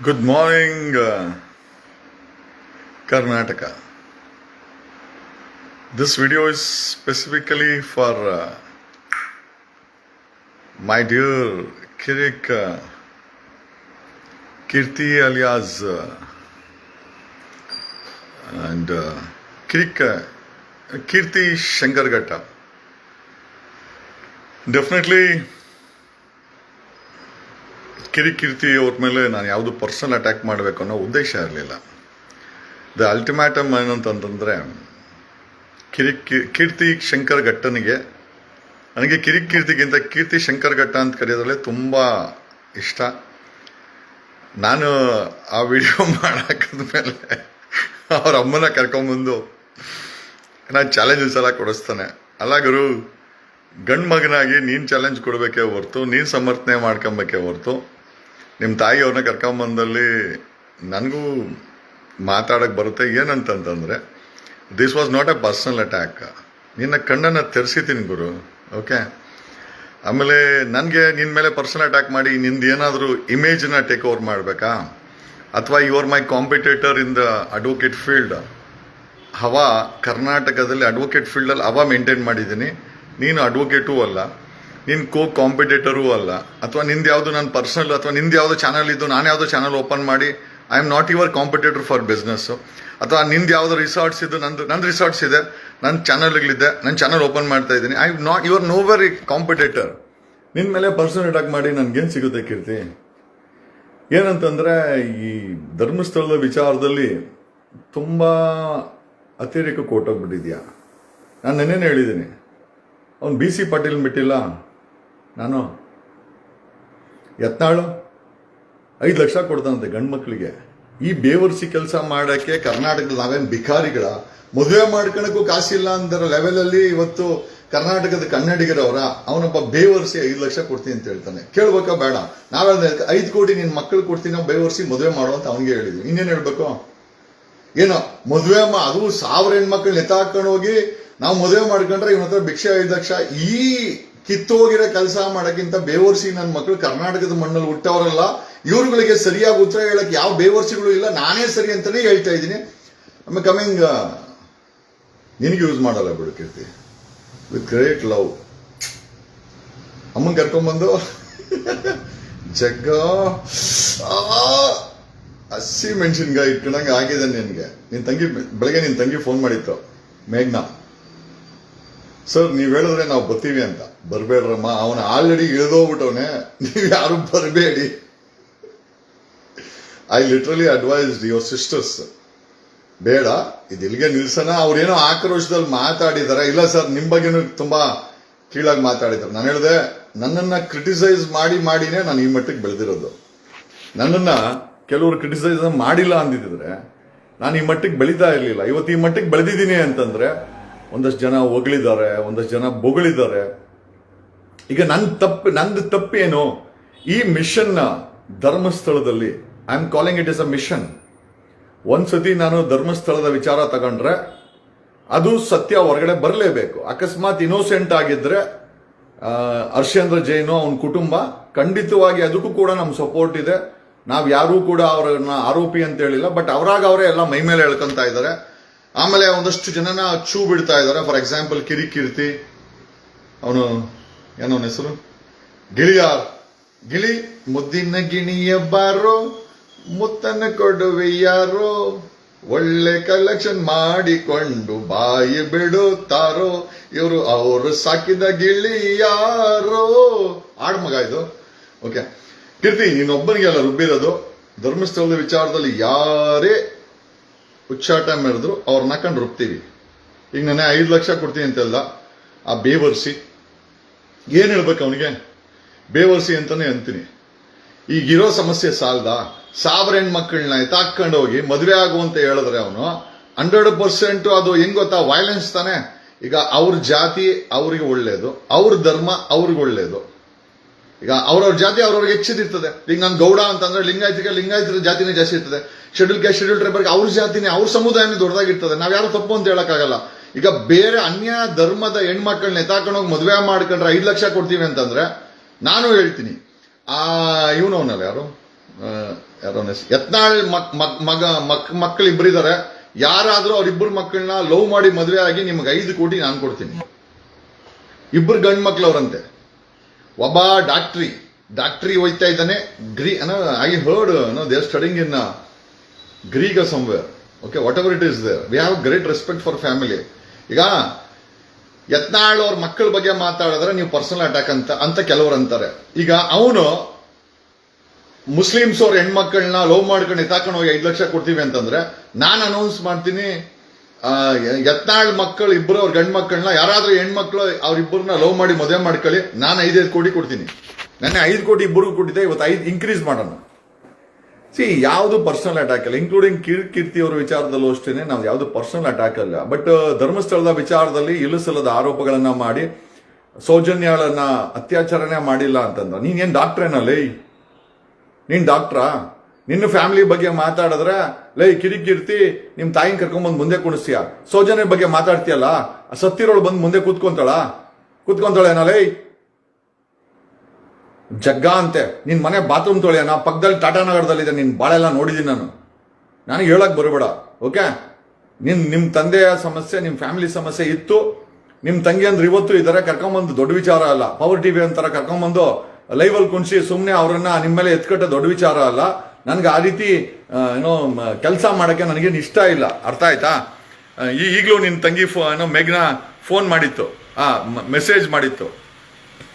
Good morning Karnataka this video is specifically for my dear Kirik Keerthi alias and Kirik Keerthi Shankarghatta definitely Kirik Keerthi ಅವ್ರ ಮೇಲೆ ನಾನು ಯಾವುದು personal attack ಮಾಡಬೇಕು ಅನ್ನೋ ಉದ್ದೇಶ ಇರಲಿಲ್ಲ. ದ ಅಲ್ಟಿಮ್ಯಾಟಮ್ ಏನಂತಂತಂದರೆ ಕಿರಿಕಿ, ಕೀರ್ತಿ ಶಂಕರ್ ಘಟ್ಟನಿಗೆ, ನನಗೆ ಕಿರಿಕೀರ್ತಿಗಿಂತ ಕೀರ್ತಿ ಶಂಕರ್ ಘಟ್ಟ ಅಂತ ಕರೆಯೋದ್ರಲ್ಲೇ ತುಂಬ ಇಷ್ಟ. ನಾನು ಆ ವಿಡಿಯೋ ಮಾಡಾಕದ್ಮೇಲೆ ಅವ್ರ ಅಮ್ಮನ ಕರ್ಕೊಂಬಂದು ನಾನು ಚಾಲೆಂಜಸ್ ಎಲ್ಲ ಕೊಡಿಸ್ತಾನೆ. ಅಲ್ಲ ಗುರು ಗಂಡು ಮಗನಾಗಿ ನೀನು ಚಾಲೆಂಜ್ ಕೊಡಬೇಕೇ ಹೊರ್ತು, ನೀನು ಸಮರ್ಥನೆ ಮಾಡ್ಕೊಬೇಕೇ ಹೊರ್ತು ನಿಮ್ಮ ತಾಯಿಯವ್ರನ್ನ ಕರ್ಕೊಂಬಂದಲ್ಲಿ ನನಗೂ ಮಾತಾಡೋಕ್ಕೆ ಬರುತ್ತೆ. ಏನಂತಂತಂದರೆ this was not a personal attack ನಿನ್ನ ಕಣ್ಣನ್ನು ತೆರೆಸಿದ್ದೀನಿ ಗುರು. ಓಕೆ ಆಮೇಲೆ ನನಗೆ ನಿನ್ನ ಮೇಲೆ ಪರ್ಸನಲ್ ಅಟ್ಯಾಕ್ ಮಾಡಿ ನಿಂದು ಏನಾದರೂ ಇಮೇಜನ್ನ ಟೇಕ್ ಓವರ್ ಮಾಡಬೇಕಾ? ಅಥವಾ you are my competitor in the advocate field ಹವಾ ಕರ್ನಾಟಕದಲ್ಲಿ ಅಡ್ವೊಕೇಟ್ ಫೀಲ್ಡಲ್ಲಿ ಹವಾ ಮೇಂಟೈನ್ ಮಾಡಿದ್ದೀನಿ ನೀನು ಅಡ್ವೊಕೇಟೂ ಅಲ್ಲ. ನೀನು ಕೋ ಕಾಂಪಿಟೇಟರೂ ಅಲ್ಲ. ಅಥವಾ ನಿಂದು ಯಾವುದು ನನ್ನ ಪರ್ಸನಲ್ ಅಥವಾ ನಿಂದ ಯಾವುದೋ ಚಾನಲ್ ಇದ್ದು ನಾನು ಯಾವುದೋ ಚಾನಲ್ ಓಪನ್ ಮಾಡಿ I am not your competitor for business ಅಥವಾ ನಿಂದು ಯಾವುದೋ ರಿಸಾರ್ಟ್ಸ್ ಇದ್ದು ನಂದು ನನ್ನ ರಿಸಾರ್ಟ್ಸ್ ಇದೆ ನನ್ನ ಚಾನಲ್ಗಳಿದೆ ನನ್ನ ಚಾನಲ್ ಓಪನ್ ಮಾಡ್ತಾ ಇದ್ದೀನಿ. I not your no very competitor ನಿನ್ನ ಮೇಲೆ ಪರ್ಸನಲ್ ಅಟ್ಯಾಕ್ ಮಾಡಿ ನನ್ಗೇನು ಸಿಗುತ್ತೆ ಕೀರ್ತಿ? ಏನಂತಂದ್ರೆ ಈ ಧರ್ಮಸ್ಥಳದ ವಿಚಾರದಲ್ಲಿ ತುಂಬ ಅತಿರೇಕ ಕೊಟ್ಟೋಗ್ಬಿಟ್ಟಿದ್ಯಾ ನಾನು ನೆನ್ನೇನು ಹೇಳಿದ್ದೀನಿ. ಅವ್ನು ಬಿ ಸಿ ಪಾಟೀಲ್ ಬಿಟ್ಟಿಲ್ಲ. ನಾನು ಎತ್ನಾಳು ಐದು ಲಕ್ಷ ಕೊಡ್ತಾನಂತೆ ಗಂಡು ಮಕ್ಕಳಿಗೆ ಈ ಬೇವರ್ಸಿ ಕೆಲಸ ಮಾಡೋಕ್ಕೆ ಕರ್ನಾಟಕದ ನಾವೇನು ಭಿಕಾರಿಗಳ? ಮದುವೆ ಮಾಡ್ಕೊಳಕ್ಕೂ ಕಾಸಿಲ್ಲ ಅಂದರ ಲೆವೆಲಲ್ಲಿ ಇವತ್ತು ಕರ್ನಾಟಕದ ಕನ್ನಡಿಗರವರ, ಅವನೊಬ್ಬ ಬೇವರ್ಸಿ ಐದು ಲಕ್ಷ ಕೊಡ್ತೀನಿ ಅಂತ ಹೇಳ್ತಾನೆ. ಕೇಳ್ಬೇಕಾ ಬೇಡ. ನಾವೆಲ್ಲ ಐದು ಕೋಟಿ ನಿನ್ನ ಮಕ್ಕಳು ಕೊಡ್ತೀನಿ ನಾವು ಬೇವರ್ಸಿ ಮದುವೆ ಮಾಡೋ ಅಂತ ಅವನಿಗೆ ಹೇಳಿದ್ವಿ. ಇನ್ನೇನು ಹೇಳ್ಬೇಕು? ಏನೋ, ಮದುವೆ ಅದು ಸಾವಿರ ಹೆಣ್ಮಕ್ಳು ನೆತ್ತಾಕೊಂಡು ಹೋಗಿ ನಾವು ಮದುವೆ ಮಾಡ್ಕೊಂಡ್ರೆ ಇವನ ಹತ್ರ ಭಿಕ್ಷೆ ಐದು ಲಕ್ಷ ಈ ಕಿತ್ತೋಗಿರೋ ಕೆಲಸ ಮಾಡೋಕ್ಕಿಂತ ಬೇವರ್ಸಿ ನನ್ನ ಮಕ್ಕಳು ಕರ್ನಾಟಕದ ಮಣ್ಣಲ್ಲಿ ಹುಟ್ಟವರಲ್ಲ ಇವರುಗಳಿಗೆ ಸರಿಯಾಗಿ ಉತ್ತರ ಹೇಳಕ್ಕೆ ಯಾವ ಬೇವರ್ಸಿಗಳು ಇಲ್ಲ, ನಾನೇ ಸರಿ ಅಂತಲೇ ಹೇಳ್ತಾ ಇದ್ದೀನಿ. ಆಮೇಲೆ ಕಮಿಂಗ್ ನಿನಗೆ ಯೂಸ್ ಮಾಡಲ್ಲ ಬಿಡು ಕೀರ್ತಿ. ವಿತ್ ಗ್ರೇಟ್ ಲವ್ ಅಮ್ಮನ್ ಕರ್ಕೊಂಬಂದು ಜಗ್ಗ ಹಸಿ ಮೆಣಸಿನ್ಕಾಯಿ ಇಟ್ಕೊಂಡಂಗೆ ಆಗಿದೆ ನಿನಗೆ. ನಿನ್ನ ತಂಗಿ, ಬೆಳಗ್ಗೆ ನಿನ್ ತಂಗಿ ಫೋನ್ ಮಾಡಿತ್ತು. ಮೇಘ್ನಾ. ಸರ್ ನೀವ್ ಹೇಳಿದ್ರೆ ನಾವು ಬರ್ತೀವಿ ಅಂತ. ಬರ್ಬೇಡ್ರಮ್ಮ, ಅವನ ಆಲ್ರೆಡಿ ಇಳಿದೋಗ್ಬಿಟ್ಟವನೆ. ನೀವ್ ಯಾರು ಬರಬೇಡಿ. I literally advised your sisters ಬೇಡ, ಇದು ಇಲ್ಲಿಗೆ ನಿಲ್ಸನ ಅವ್ರೇನೋ ಆಕ್ರೋಶದಲ್ಲಿ ಮಾತಾಡಿದಾರೆ. ಇಲ್ಲ ಸರ್, ನಿಮ್ ಬಗ್ಗೆನೂ ತುಂಬಾ ಕೀಳಾಗಿ ಮಾತಾಡಿದ್ರು. ನಾನು ಹೇಳಿದೆ, ನನ್ನನ್ನ ಕ್ರಿಟಿಸೈಸ್ ಮಾಡಿ ಮಾಡಿನೇ ನಾನು ಈ ಮಟ್ಟಕ್ಕೆ ಬೆಳೆದಿರೋದು. ನನ್ನನ್ನ ಕೆಲವರು ಕ್ರಿಟಿಸೈಸ್ ಮಾಡಿಲ್ಲ ಅಂದಿದ್ರೆ, ನಾನು ಈ ಮಟ್ಟಕ್ಕೆ ಬೆಳೀತಾ ಇರಲಿಲ್ಲ. ಇವತ್ತು ಈ ಮಟ್ಟಕ್ಕೆ ಬೆಳೆದಿದ್ದೀನಿ ಅಂತಂದ್ರೆ ಒಂದಷ್ಟು ಜನ ಹೊಗಳಿದ್ದಾರೆ, ಒಂದಷ್ಟು ಜನ ಬೊಗಳಿದ್ದಾರೆ. ಈಗ ನನ್ನ ತಪ್ಪು, ನಂದು ತಪ್ಪೇನು? ಈ ಮಿಷನ್ನ ಧರ್ಮಸ್ಥಳದಲ್ಲಿ I am calling it is a mission ಒಂದ್ಸತಿ ನಾನು ಧರ್ಮಸ್ಥಳದ ವಿಚಾರ ತಗೊಂಡ್ರೆ, ಅದು ಸತ್ಯ ಹೊರಗಡೆ ಬರಲೇಬೇಕು. ಅಕಸ್ಮಾತ್ ಇನೋಸೆಂಟ್ ಆಗಿದ್ರೆ ಹರ್ಷೇಂದ್ರ ಜೈನು ಅವನ ಕುಟುಂಬ ಖಂಡಿತವಾಗಿ ಅದಕ್ಕೂ ಕೂಡ ನಮ್ಮ ಸಪೋರ್ಟ್ ಇದೆ. ನಾವು ಯಾರೂ ಕೂಡ ಅವರನ್ನ ಆರೋಪಿ ಅಂತ ಹೇಳಿಲ್ಲ ಬಟ್ ಅವರಾಗ ಅವರೇ ಎಲ್ಲ ಮೈ ಮೇಲೆ ಹೇಳ್ಕೊಂತ ಇದ್ದಾರೆ ಆಮೇಲೆ ಒಂದಷ್ಟು ಜನನ ಚೂ ಬಿಡ್ತಾ ಇದ್ದಾರೆ. For example Kirik Keerthi. ಅವನು ಏನೋ ಅವನ ಹೆಸರು? ಗಿಳಿಯಾರ್. ಗಿಳಿ ಮುದ್ದಿನ ಗಿಣಿಯ ಬಾರೋ, ಮುತ್ತನ ಕೊಡುವೆ ಯಾರೋ ಒಳ್ಳೆ ಕಲೆಕ್ಷನ್ ಮಾಡಿಕೊಂಡು ಬಾಯಿ ಬಿಡುತ್ತಾರೋ, ಇವರು ಅವರು ಸಾಕಿದ ಗಿಳಿ ಯಾರೋ ಆಡ್ ಮಗ ಇದು. ಓಕೆ ಕೀರ್ತಿ, ನೀನೊಬ್ಬನಿಗೆ ಅಲ್ಲ ರುಬ್ಬಿರೋದು. ಧರ್ಮಸ್ಥಳದ ವಿಚಾರದಲ್ಲಿ ಯಾರೇ ಉಚ್ಚಾಟ ಮಾಡಿದ್ರು ಅವ್ರನ್ನ ಕಂಡು ರುಬ್ತೀವಿ. ಈಗ ನಾನೇ ಐದು ಲಕ್ಷ ಕೊಡ್ತೀನಿ ಅಂತೆಲ್ಲ, ಆ ಬೇವರ್ಸಿ, ಏನು ಹೇಳ್ಬೇಕು ಅವನಿಗೆ? ಬೇವರ್ಸಿ ಅಂತಾನೆ ಅಂತೀನಿ. ಈಗಿರೋ ಸಮಸ್ಯೆ ಸಾಲ್ದ? ಸಾವಿರ ಹೆಣ್ಮಕ್ಳನ್ನ ಎತ್ತಾಕೊಂಡು ಹೋಗಿ ಮದುವೆ ಆಗು ಅಂತ ಹೇಳಿದ್ರೆ ಅವನು ಹಂಡ್ರೆಡ್ ಪರ್ಸೆಂಟ್ ಅದು ಹೆಂಗ್ ಗೊತ್ತಾ? ವೈಲೆನ್ಸ್ ತಾನೆ. ಈಗ ಅವ್ರ ಜಾತಿ ಅವ್ರಿಗೆ ಒಳ್ಳೇದು, ಅವ್ರ ಧರ್ಮ ಅವ್ರಿಗೆ ಒಳ್ಳೇದು. ಈಗ ಅವ್ರವ್ರ ಜಾತಿ ಅವ್ರವ್ರಿಗೆ ಹೆಚ್ಚಿದಿರ್ತದೆ. ಈಗ ನಾನು ಗೌಡ ಅಂತಂದ್ರೆ ಲಿಂಗಾಯತಿಗೆ ಲಿಂಗಾಯತರ ಜಾತಿನೇ ಜಾಸ್ತಿ ಇರ್ತದೆ. ಶೆಡ್ಯೂಲ್ ಕ್ಯಾಸ್ಟ್ ಶೆಡ್ಯೂಲ್ ಟ್ರೈಬರ್ಗೆ ಅವ್ರ ಜಾತಿನೇ, ಅವ್ರ ಸಮುದಾಯನೇ ದೊಡ್ಡದಾಗಿರ್ತದೆ. ನಾವು ಯಾರು ತಪ್ಪು ಅಂತ ಹೇಳಕ್ಕಾಗಲ್ಲ. ಈಗ ಬೇರೆ ಅನ್ಯ ಧರ್ಮದ ಹೆಣ್ಮಕ್ಳನ್ನ ಎತ್ತಾಕೊಂಡೋಗಿ ಮದುವೆ ಮಾಡ್ಕೊಂಡ್ರೆ ಐದು ಲಕ್ಷ ಕೊಡ್ತೀವಿ ಅಂತಂದ್ರೆ, ನಾನು ಹೇಳ್ತೀನಿ, ಆ ಇವನು ಅವನಲ್ಲ ಯಾರು ಯಾರೋ ಯತ್ನಾಳ್ ಮಕ್ ಮಗ, ಮಕ್ ಮಕ್ಕಳು ಇಬ್ಬರಿದ್ದಾರೆ ಯಾರಾದರೂ ಅವ್ರಿಬ್ಬರು ಮಕ್ಕಳನ್ನ ಲವ್ ಮಾಡಿ ಮದುವೆ ಆಗಿ ನಿಮ್ಗೆ ಐದು ಕೋಟಿ ನಾನು ಕೊಡ್ತೀನಿ. ಇಬ್ಬರು ಗಂಡು ಮಕ್ಳು ಅವರಂತೆ. ಒಬ್ಬ ಡಾಕ್ಟ್ರಿ. ಡಾಕ್ಟ್ರಿ ಹೋಯ್ತಾ ಇದ್ದಾನೆ. Green I heard no they are studying in somewhere okay whatever it is there we have great respect for family ಈಗ ಯತ್ನಾಳ್ ಅವ್ರ ಮಕ್ಕಳ ಬಗ್ಗೆ ಮಾತಾಡಿದ್ರೆ ನೀವು ಪರ್ಸನಲ್ ಅಟ್ಯಾಕ್ ಅಂತ ಅಂತ ಕೆಲವರು ಅಂತಾರೆ. ಈಗ ಅವನು ಮುಸ್ಲಿಮ್ಸ್ ಅವ್ರ ಹೆಣ್ಮಕ್ಳನ್ನ ಲವ್ ಮಾಡ್ಕೊಂಡು ಎತ್ತಾಕೊಂಡು ಹೋಗಿ ಐದು ಲಕ್ಷ ಕೊಡ್ತೀವಿ ಅಂತಂದ್ರೆ, ನಾನು ಅನೌನ್ಸ್ ಮಾಡ್ತೀನಿ ಯತ್ನಾಳ್ ಮಕ್ಕಳು ಇಬ್ಬರು ಅವ್ರ ಗಂಡ್ ಮಕ್ಕಳನ್ನ ಯಾರಾದ್ರೂ ಹೆಣ್ಮಕ್ಳು ಅವ್ರಿಬ್ಬರನ್ನ ಲವ್ ಮಾಡಿ ಮದುವೆ ಮಾಡ್ಕೊಳ್ಳಿ, ನಾನು ಐದೈದು ಕೋಟಿ ಕೊಡ್ತೀನಿ. ನೆನ್ನೆ ಐದು ಕೋಟಿ ಇಬ್ಬರಿಗೂ ಕೊಟ್ಟಿದ್ದೆ, ಇವತ್ತು ಐದು ಇನ್ಕ್ರೀಸ್ ಮಾಡೋಣ. ಸಿ, ಯಾವುದು ಪರ್ಸನಲ್ ಅಟ್ಯಾಕ್ ಅಲ್ಲ. ಇನ್ಕ್ಲೂಡಿಂಗ್ ಕಿರ್ ಕೀರ್ತಿ ಅವರ ವಿಚಾರದಲ್ಲೂ ಅಷ್ಟೇ ನಾವು ಯಾವುದು ಪರ್ಸನಲ್ ಅಟ್ಯಾಕ್ ಅಲ್ಲ. ಬಟ್ ಧರ್ಮಸ್ಥಳದ ವಿಚಾರದಲ್ಲಿ ಇಳಿಸಲದ ಆರೋಪಗಳನ್ನು ಮಾಡಿ, ಸೌಜನ್ಯಗಳನ್ನ ಅತ್ಯಾಚಾರನೇ ಮಾಡಿಲ್ಲ ಅಂತಂದ್ರೆ. ನೀನೇನ್ ಲೈ? ನೀನ್ ಡಾಕ್ಟ್ರಾ ನಿನ್ನ ಫ್ಯಾಮಿಲಿ ಬಗ್ಗೆ ಮಾತಾಡಿದ್ರೆ, ಲೈ ಕಿರಿಕಿರ್ತಿ ನಿಮ್ಮ ತಾಯಿನ ಕರ್ಕೊಂಡ್ಬಂದು ಮುಂದೆ ಕುಣಿಸ್ತೀಯ? ಸೌಜನ್ಯ ಬಗ್ಗೆ ಮಾತಾಡ್ತೀಯಲ್ಲ? ಸತ್ತಿರೋಳು ಬಂದು ಮುಂದೆ ಕೂತ್ಕೊಂತಾಳ? ಕೂತ್ಕೊಂತಾಳೇನ, ಲೈ? ಜಗ್ಗ ಅಂತೆ. ನಿನ್ನ ಮನೆ ಬಾತ್ರೂಮ್ ತೊಳೆಯೋಣ ಪಕ್ಕದಲ್ಲಿ ಟಾಟಾ ನಗರದಲ್ಲಿದೆ ನಿನ್ ಬಾಳೆಲ್ಲ ನೋಡಿದೀನಿ ನಾನು. ನನಗೆ ಹೇಳಕ್ ಬರಬೇಡ, ಓಕೆ? ನಿನ್ನ ನಿಮ್ಮ ತಂದೆಯ ಸಮಸ್ಯೆ ನಿಮ್ಮ ಫ್ಯಾಮಿಲಿ ಸಮಸ್ಯೆ ಇತ್ತು. ನಿಮ್ಮ ತಂಗಿ ಅಂದ್ರೆ ಇವತ್ತು ಇದಾರೆ, ಕರ್ಕೊಂಬಂದು, ದೊಡ್ಡ ವಿಚಾರ ಅಲ್ಲ. ಪವರ್ ಟಿವಿ ಅಂತಾರೆ ಕರ್ಕೊಂಬಂದು ಲೈವಲ್ಲಿ ಕುಣಿಸಿ ಸುಮ್ಮನೆ ಅವ್ರನ್ನ ನಿಮ್ಮ ಮೇಲೆ ಎತ್ಕಟ್ಟ ದೊಡ್ಡ ವಿಚಾರ ಅಲ್ಲ. ನನ್ಗೆ ಆ ರೀತಿ ಏನೋ ಕೆಲಸ ಮಾಡಕ್ಕೆ ನನಗೇನು ಇಷ್ಟ ಇಲ್ಲ. ಅರ್ಥ ಆಯ್ತಾ? ಈಗಲೂ ನಿನ್ನ ತಂಗಿ ಫೋ, ಏನೋ ಮೇಘ್ನ ಫೋನ್ ಮಾಡಿತ್ತು. ಆ ಮೆಸೇಜ್ ಮಾಡಿತ್ತು.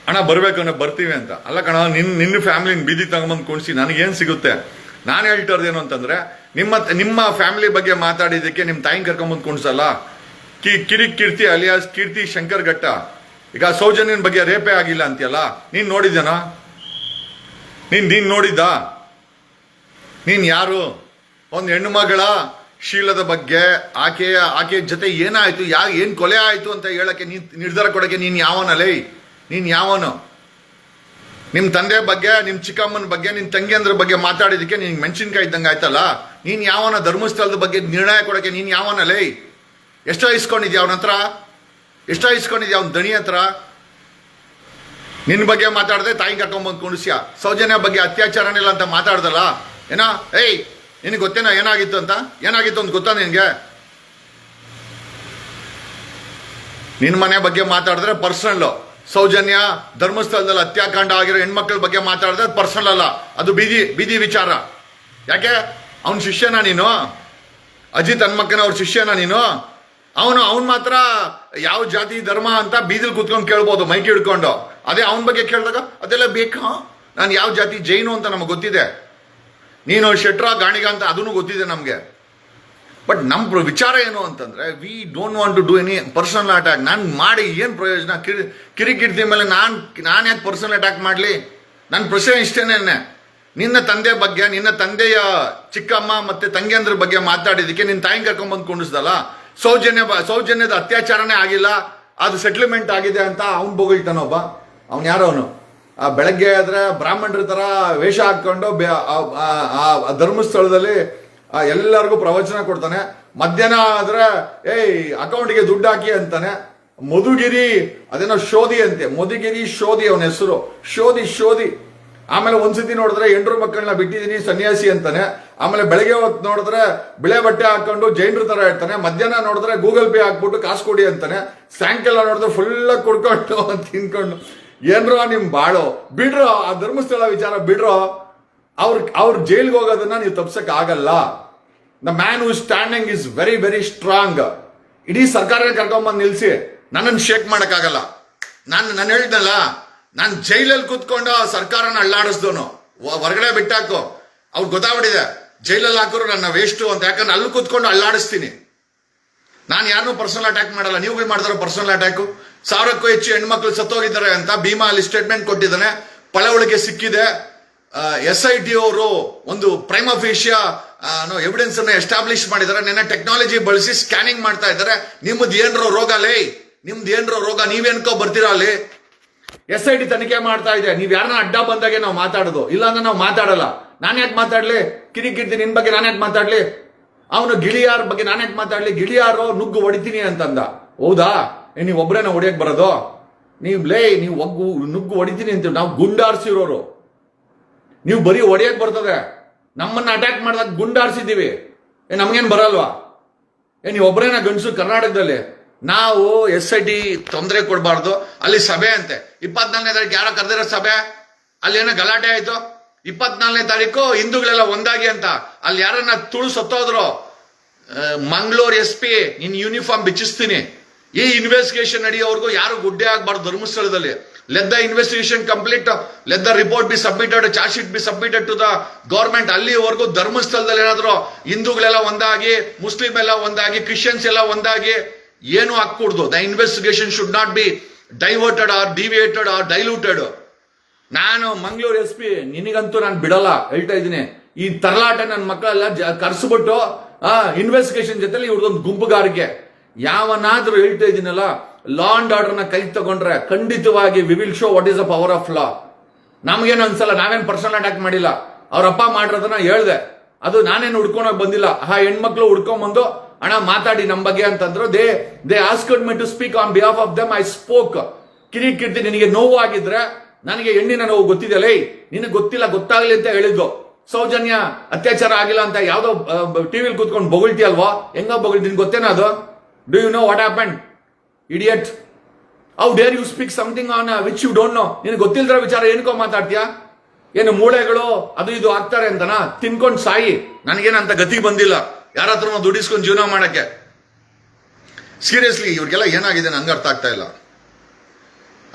ಅಣ್ಣ ಬರ್ಬೇಕು ಅನ್ನೋ ಬರ್ತೀವಿ ಅಂತ. ಅಲ್ಲ ಕಣ ನಿನ್ನ ನಿನ್ನ ಫ್ಯಾಮಿಲಿನ ಬೀದಿ ತಗೊಂಬಂದು ಕುಣಿಸಿ ನನಗೇನು ಸಿಗುತ್ತೆ? ನಾನು ಹೇಳ್ತಾರ್ದೇನು ಅಂತಂದ್ರೆ, ನಿಮ್ಮ ನಿಮ್ಮ ಫ್ಯಾಮಿಲಿ ಬಗ್ಗೆ ಮಾತಾಡಿದ್ದಕ್ಕೆ ನಿಮ್ಮ ತಾಯಿ ಕರ್ಕೊಂಬಂದು ಕುಣಿಸಲ್ಲ ಕಿ ಕಿರಿ ಕೀರ್ತಿ ಅಲಿಯಾಸ್ ಕೀರ್ತಿ ಶಂಕರ್ ಘಟ್ಟ. ಈಗ ಸೌಜನ್ಯನ ಬಗ್ಗೆ ರೇಪೇ ಆಗಿಲ್ಲ ಅಂತೀಯಲ್ಲ? ನೀನ್ ನೋಡಿದ್ಯಾನ ನೀನ್ ನೀನ್ ನೋಡಿದ್ದ? ನೀನ್ ಯಾರು? ಒಂದು ಹೆಣ್ಣು ಮಗಳ ಶೀಲದ ಬಗ್ಗೆ ಆಕೆಯ ಆಕೆಯ ಜೊತೆ ಏನಾಯ್ತು? ಯಾ ಏನ್ ಕೊಲೆ ಆಯ್ತು ಅಂತ ಹೇಳಕ್ಕೆ ನೀನ್ ನಿರ್ಧಾರ ಕೊಡಕ್ಕೆ ನೀನ್ ಯಾವನಲೇ ನೀನ್ ಯಾವನು? ನಿಮ್ಮ ತಂದೆ ಬಗ್ಗೆ ನಿಮ್ಮ ಚಿಕ್ಕಮ್ಮನ ಬಗ್ಗೆ, ನಿನ್ ತಂಗಿಯಂದ್ರ ಬಗ್ಗೆ ಮಾತಾಡಿದಕ್ಕೆ ನಿನಗೆ ಮೆಣಸಿನ್ಕಾಯಿ ಇದ್ದಂಗೆ ಆಯ್ತಲ್ಲ? ನೀನು ಯಾವನ ಧರ್ಮಸ್ಥಳದ ಬಗ್ಗೆ ನಿರ್ಣಯ ಕೊಡಕ್ಕೆ ಯಾವನ ಲೈ? ಎಷ್ಟೋ ಇಸ್ಕೊಂಡಿದ್ಯಾ ಅವನ ಹತ್ರ? ಎಷ್ಟೋ ಇಸ್ಕೊಂಡಿದ್ಯಾ ಅವನ ದಣಿ ಹತ್ರ? ನಿನ್ನ ಬಗ್ಗೆ ಮಾತಾಡದೆ ತಾಯಿ ಕರ್ಕೊಂಬಂದು ಕುಣಿಸ್ಯ ಸೌಜನ್ಯ ಬಗ್ಗೆ ಅತ್ಯಾಚಾರನಿಲ್ಲ ಅಂತ ಮಾತಾಡ್ದಲ್ಲ? ಏನಾ? ಏಯ್, ನಿನಗೆ ಗೊತ್ತೇನೋ ಏನಾಗಿತ್ತು ಅಂತ? ಏನಾಗಿತ್ತು ಅಂತ ಗೊತ್ತಾ ನಿನಗೆ? ನಿನ್ನ ಮನೆ ಬಗ್ಗೆ ಮಾತಾಡಿದ್ರೆ ಪರ್ಸನಲ್ ಸೌಜನ್ಯ ಧರ್ಮಸ್ಥಳದಲ್ಲಿ ಹತ್ಯಾಕಾಂಡ ಆಗಿರೋ ಹೆಣ್ಮಕ್ಳ ಬಗ್ಗೆ ಮಾತಾಡಿದ್ರೆ ಪರ್ಸನಲ್ ಅಲ್ಲ. ಅದು ಬೀದಿ ಬೀದಿ ವಿಚಾರ. ಯಾಕೆ? ಅವನ ಶಿಷ್ಯನ ನೀನು? ಅಜಿತ್ ಹನ್ಮಕ್ಕನ ಅವ್ರ ಶಿಷ್ಯನ ನೀನು? ಅವನು ಅವನು ಮಾತ್ರ ಯಾವ ಜಾತಿ ಧರ್ಮ ಅಂತ ಬೀದಿಲಿ ಕುತ್ಕೊಂಡು ಕೇಳ್ಬೋದು, ಮೈಕ್ ಹಿಡ್ಕೊಂಡು. ಅದೇ ಅವನ ಬಗ್ಗೆ ಕೇಳಿದಾಗ ಅದೆಲ್ಲ ಬೇಕಾ? ನಾನು ಯಾವ ಜಾತಿ ಜೈನು ಅಂತ ನಮಗೆ ಗೊತ್ತಿದೆ. ನೀನು ಶೆಟ್ರ, ಗಾಣಿಗ ಅಂತ ಅದನ್ನು ಗೊತ್ತಿದೆ ನಮಗೆ. ಬಟ್ ನಮ್ಮ ವಿಚಾರ ಏನು ಅಂತಂದ್ರೆ we don't want to do any personal attack ನಾನು ಮಾಡಿ ಏನು ಪ್ರಯೋಜನ? ಕಿರಿ ಕಿರಿಕಿರ್ತಿ ಮೇಲೆ ನಾನು ನಾನು ಯಾಕೆ ಪರ್ಸನಲ್ ಅಟ್ಯಾಕ್ ಮಾಡಲಿ? ನನ್ನ ಪ್ರಶ್ನೆ ಇಷ್ಟೇನೆ ನಿನ್ನ. ತಂದೆ ಬಗ್ಗೆ, ನಿನ್ನ ತಂದೆಯ ಚಿಕ್ಕಮ್ಮ ಮತ್ತು ತಂಗಿಯಂದ್ರ ಬಗ್ಗೆ ಮಾತಾಡಿದ್ದಕ್ಕೆ ನಿನ್ನ ತಾಯಿ ಕರ್ಕೊಂಬಂದು ಕುಣಿಸ್ದಲ್ಲ ಸೌಜನ್ಯ ಸೌಜನ್ಯದ ಅತ್ಯಾಚಾರನೇ ಆಗಿಲ್ಲ. ಅದು ಸೆಟ್ಲ್ಮೆಂಟ್ ಆಗಿದೆ ಅಂತ ಅವ್ನು ಬೊಗಳ್ತಾನೊಬ್ಬ ಅವ್ನು ಯಾರೋ ಅವನು? ಆ ಬೆಳಗ್ಗೆ ಆದರೆ ಬ್ರಾಹ್ಮಣರ ಥರ ವೇಷ ಹಾಕ್ಕೊಂಡು ಆ- ಧರ್ಮಸ್ಥಳದಲ್ಲಿ ಎಲ್ಲರಿಗೂ ಪ್ರವಚನ ಕೊಡ್ತಾನೆ. ಮಧ್ಯಾಹ್ನ ಆದ್ರೆ, ಏಯ್ ಅಕೌಂಟ್ಗೆ ದುಡ್ಡು ಹಾಕಿ ಅಂತಾನೆ. ಮಧುಗಿರಿ, ಅದೇನೋ ಶೋಧಿ ಅಂತೆ. ಮಧುಗಿರಿ ಶೋಧಿ ಅವನ ಹೆಸರು. ಶೋಧಿ ಶೋಧಿ. ಆಮೇಲೆ ಒಂದ್ಸತಿ ನೋಡಿದ್ರೆ ಎಂಡ್ರು ಮಕ್ಕಳನ್ನ ಬಿಟ್ಟಿದ್ದೀನಿ, ಸನ್ಯಾಸಿ ಅಂತಾನೆ. ಆಮೇಲೆ ಬೆಳಗ್ಗೆ ಹೊತ್ತು ನೋಡಿದ್ರೆ ಬಿಳೆ ಬಟ್ಟೆ ಹಾಕೊಂಡು ಜೈನರ ತರ ಇರ್ತಾನೆ. ಮಧ್ಯಾಹ್ನ ನೋಡಿದ್ರೆ ಗೂಗಲ್ ಪೇ ಹಾಕ್ಬಿಟ್ಟು ಕಾಸು ಕೊಡಿ ಅಂತಾನೆ. ಸಾಯಂಕಾಲ ನೋಡಿದ್ರೆ ಫುಲ್ಲ ಕುಡ್ಕೊಂಡು ತಿನ್ಕೊಂಡು. ಏನ್ರೋ ನಿಮ್ ಬಾಳು. ಬಿಡ್ರೋ, ಆ ಧರ್ಮಸ್ಥಳ ವಿಚಾರ ಬಿಡ್ರೋ ಅವ್ರ ಅವ್ರ ಜೈಲ್ಗೆ ಹೋಗೋದನ್ನ ನೀವು ತಪ್ಸಕ್ ಆಗಲ್ಲ. The man who standing is very very strong ಇಡೀ ಸರ್ಕಾರ ಕರ್ಕೊಂಬಂದು ನಿಲ್ಸಿ, ನನ್ನನ್ನು ಶೇಕ್ ಮಾಡೋಕ್ಕಾಗಲ್ಲ. ನಾನು ನಾನು ಹೇಳಿದ್ನಲ್ಲ ನಾನು ಜೈಲಲ್ಲಿ ಕೂತ್ಕೊಂಡು ಆ ಸರ್ಕಾರನ ಅಳ್ಳಾಡಿಸ್ದವನು. ಹೊರಗಡೆ ಬಿಟ್ಟಾಕು. ಅವ್ರು ಗೊತ್ತಾಗ್ಬಿಟ್ಟಿದೆ, ಜೈಲಲ್ಲಿ ಹಾಕೋರು ನನ್ನ ವೇಸ್ಟು ಅಂತ. ಯಾಕಂದ್ರೆ ಅಲ್ಲಿ ಕೂತ್ಕೊಂಡು ಅಳ್ಳಾಡಿಸ್ತೀನಿ. ನಾನು ಯಾರನ್ನೂ ಪರ್ಸನಲ್ ಅಟ್ಯಾಕ್ ಮಾಡಲ್ಲ. ನೀವುಗಳು ಮಾಡ್ತಾರೋ ಪರ್ಸನಲ್ ಅಟ್ಯಾಕು ಸಾವಿರಕ್ಕೂ ಹೆಚ್ಚು ಹೆಣ್ಮಕ್ಳು ಸತ್ತೋಗಿದ್ದಾರೆ ಅಂತ ಭೀಮಾ ಅಲ್ಲಿ ಸ್ಟೇಟ್ಮೆಂಟ್ ಕೊಟ್ಟಿದ್ದಾನೆ. ಪಳವಳಿಗೆ ಸಿಕ್ಕಿದೆ. ಎಸ್ ಐ ಟಿ ಅವರು ಒಂದು ಪ್ರೈಮ್ ಅಫಿಷಿಯಾ ಎವಿಡೆನ್ಸ್ ಅನ್ನು ಎಸ್ಟಾಬ್ಲಿಷ್ ಮಾಡಿದ್ದಾರೆ. ನೆನ್ನೆ ಟೆಕ್ನಾಲಜಿ ಬಳಸಿ ಸ್ಕ್ಯಾನಿಂಗ್ ಮಾಡ್ತಾ ಇದ್ದಾರೆ. ನಿಮ್ಮದು ಏನರೋ ರೋಗ ಲೇ, ನಿಮ್ದು ಏನ್ರೋ ರೋಗ ನೀವೇನ್ಕೋ ಬರ್ತೀರಾ ಅಲ್ಲಿ ಎಸ್ ಐ ಟಿ ತನಿಖೆ ಮಾಡ್ತಾ ಇದೆ. ನೀವು ಯಾರನ್ನ ಅಡ್ಡ ಬಂದಾಗೆ ನಾವು ಮಾತಾಡೋದು. ಇಲ್ಲಾಂದ್ರೆ ನಾವು ಮಾತಾಡಲ್ಲ. ನಾನು ಯಾಕೆ ಮಾತಾಡ್ಲಿ? ಕಿರಿಕಿರ್ತಿ ನಿನ್ ಬಗ್ಗೆ ನಾನು ಯಾಕೆ ಮಾತಾಡ್ಲಿ? ಅವನು ಗಿಳಿಯಾರ ಬಗ್ಗೆ ನಾನು ಯಾಕೆ ಮಾತಾಡ್ಲಿ? ಗಿಳಿಯಾರು ನುಗ್ಗು ಹೊಡಿತೀನಿ ಅಂತಂದ. ಹೌದಾ? ನೀವ್ ಒಬ್ರೇನ ಹೊಡಿಯಕ್ ಬರೋದು? ನೀವು ಲೇ, ನೀವು ಒಗ್ಗು, ನುಗ್ಗು ಹೊಡಿತೀನಿ ಅಂತ ನಾವು ಗುಂಡಾರ್ಸಿರೋರು. ನೀವು ಬರೀ ಒಡೆಯಕ್ ಬರ್ತದೆ. ನಮ್ಮನ್ನ ಅಟ್ಯಾಕ್ ಮಾಡಿದಾಗ ಗುಂಡಾಡ್ಸಿದ್ದೀವಿ. ಏ, ನಮ್ಗೇನ್ ಬರಲ್ವಾ? ಏ, ನೀವು ಒಬ್ಬರೇನ ಗಂಡಸು ಕರ್ನಾಟಕದಲ್ಲಿ? ನಾವು ಎಸ್ ಐ ಟಿ ತೊಂದರೆ ಕೊಡಬಾರ್ದು. ಅಲ್ಲಿ ಸಭೆ ಅಂತೆ. ಇಪ್ಪತ್ನಾಲ್ಕನೇ ತಾರೀಕು ಯಾರೋ ಕರೆದಿರೋ ಸಭೆ. ಅಲ್ಲಿ ಏನೋ ಗಲಾಟೆ ಆಯ್ತು. ಇಪ್ಪತ್ನಾಲ್ಕನೇ ತಾರೀಕು ಹಿಂದೂಗಳೆಲ್ಲ ಒಂದಾಗಿ ಅಂತ. ಅಲ್ಲಿ ಯಾರನ್ನ ತುಳು ಸತ್ತೋದ್ರು? ಮಂಗಳೂರು ಎಸ್ ಪಿ, ನಿನ್ ಯೂನಿಫಾರ್ಮ್ ಬಿಚ್ಚಿಸ್ತೀನಿ. ಈ ಇನ್ವೆಸ್ಟಿಗೇಷನ್ ನಡೆಯೋವರೆಗೂ ಯಾರು ಗುಡ್ಡೆ ಆಗ್ಬಾರ್ದು ಧರ್ಮಸ್ಥಳದಲ್ಲಿ. Let the investigation complete let the report be submitted charge sheet be submitted to the ಅಲ್ಲಿವರೆಗೂ ಧರ್ಮಸ್ಥಳದಲ್ಲಿ ಏನಾದ್ರು ಹಿಂದೂಗಳೆಲ್ಲ ಒಂದಾಗಿ ಮುಸ್ಲಿಂ ಎಲ್ಲ ಒಂದಾಗಿ ಕ್ರಿಶ್ಚಿಯನ್ಸ್ ಎಲ್ಲ ಒಂದಾಗಿ ಏನು ಹಾಕ್ಕೂಡ್ದು. The investigation should not be diverted or deviated or diluted ನಾನು ಮಂಗಳೂರು ಎಸ್ ಪಿ ನಿನಗಂತೂ ನಾನು ಬಿಡಲ್ಲ. ಹೇಳ್ತಾ ಇದ್ದೀನಿ. ಈ ತರಲಾಟ ನನ್ನ ಮಕ್ಕಳೆಲ್ಲ ಕರ್ಸ್ಬಿಟ್ಟು ಇನ್ವೆಸ್ಟಿಗೇಷನ್ ಜೊತೆಲಿ ಇವ್ರದೊಂದು ಗುಂಪುಗಾರಿಕೆ. ಯಾವನಾದ್ರೂ ಹೇಳ್ತಾ ಇದ್ದೀನಲ್ಲ ಲಾ ಅಂಡ್ ಆರ್ಡರ್ನ ಕೈ ತಗೊಂಡ್ರೆ ಖಂಡಿತವಾಗಿ we will show what is a power of law ನಮ್ಗೇನು ಅನ್ಸಲ್ಲ, ನಾವೇನು ಪರ್ಸನಲ್ ಅಟ್ಯಾಕ್ ಮಾಡಿಲ್ಲ. ಅವ್ರ ಅಪ್ಪ ಮಾಡಿರೋದನ್ನ ಹೇಳ್ದೆ. ಅದು ನಾನೇನು ಹುಡ್ಕೊಂಡೋಗಿ ಬಂದಿಲ್ಲ. ಆ ಹೆಣ್ಮಕ್ಳು ಹುಡ್ಕೊಂಡ್ ಅಣ್ಣ, ಮಾತಾಡಿ ನಮ್ಮ ಬಗ್ಗೆ ಅಂತಂದ್ರು. They they asked me to speak on behalf of them I spoke Kiri Kirti ನಿನಗೆ ನೋವು ಆಗಿದ್ರೆ ನನಗೆ ಹೆಣ್ಣಿನ ನೋವು ಗೊತ್ತಿದೆಯಲ್ಲ ನಿನಗೆ ಗೊತ್ತಿಲ್ಲ, ಗೊತ್ತಾಗ್ಲಿ ಅಂತ ಹೇಳಿದ್ದು ಸೌಜನ್ಯ, ಅತ್ಯಾಚಾರ ಆಗಿಲ್ಲ ಅಂತ ಯಾವ್ದೋ ಟಿವಿಲಿ ಕೂತ್ಕೊಂಡು ಬೊಗಳ್ತಿಯಲ್ವಾ? ಹೆಂಗ ಬೊಗಳ್ತೀನಿ, ಗೊತ್ತೇನೋ ಅದು? Do you know what happen idiot how dare you speak something on which you don't know ನಿನಗೆ ಗೊತ್ತಿಲ್ದ್ರ ವಿಚಾರ ಏನಕ್ಕೋ ಮಾತಾಡ್ತೀಯಾ? ಏನು ಮೂಳೆಗಳು, ಅದು ಇದು ಆಗ್ತಾರೆ ಅಂತನಾ? ತಿನ್ಕೊಂಡು ಸಾಯಿ. ನನಗೇನಂತ ಗತಿ ಬಂದಿಲ್ಲ. ಯಾರ ದುಡಿಸ್ಕೊಂಡು ಜೀವನ ಮಾಡಕ್ಕೆ. ಸೀರಿಯಸ್ಲಿ ಇವ್ರಿಗೆಲ್ಲ ಏನಾಗಿದೆ ನಂಗೆ ಅರ್ಥ ಆಗ್ತಾ ಇಲ್ಲ.